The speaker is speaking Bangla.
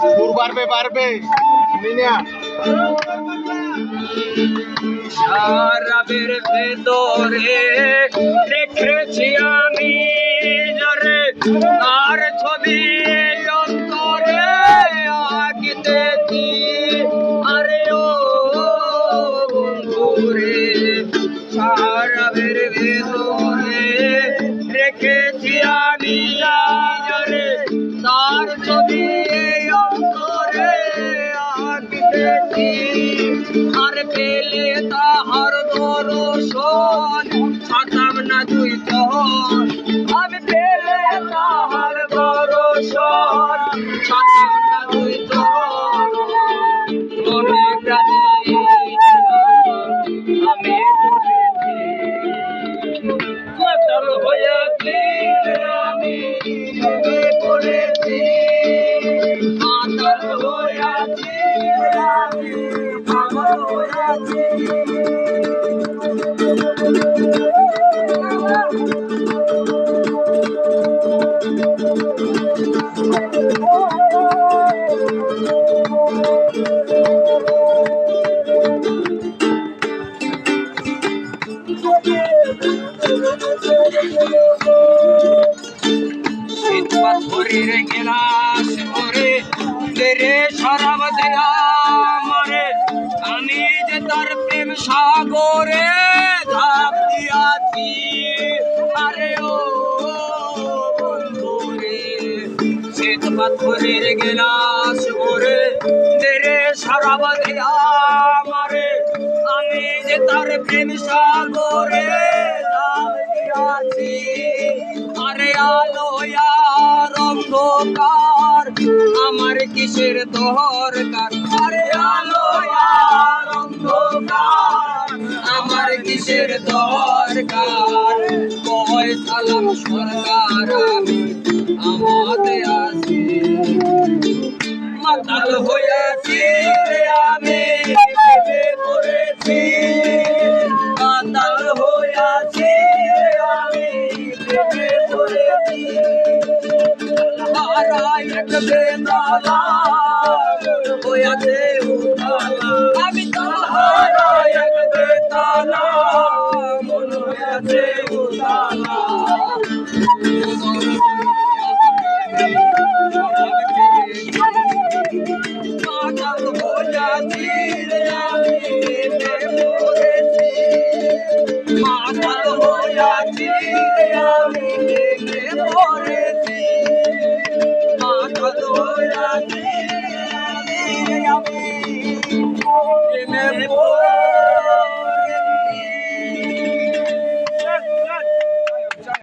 সুর বাড়বে বাড়বে। সারাবের ভেতরে রেখেছি আমি জরে আর ছবি অন্তরে আঁকিতেছি আরে ও বন্ধুরে, সারাবের ভেতরে রেখেছি পেলে তাহার দর্শন ছাতাম না তুই তখন আমি পেলে তাহার দর্শন ছাতাম না তুই তখন মনে প্রাণে আমি শীত পাথরের গেলাস তেরে শরাব দেয়া সাগরে ঝাঁপ দিয়াছি। আরে ও শীত পাথরের গেলাস ভরে তেরে শরাব দেয়া মরে আমি যে তার প্রেম সাগরে আরে অন্ধকার, আমার কিসের দরকার? আরে আলো আর অন্ধকার। আমার কিসের দরকার। কয় সালাম সরকার আমি আমাদের আছি। মাতাল হয়েছি আমি পড়েছি। মাতাল হয়েছি আমি পড়েছি। হারাই এক বেতালা হয়েছে আছে উজালা পাগল বোঝা তীরে আমি নেমে পড়েছি পাগল বোঝা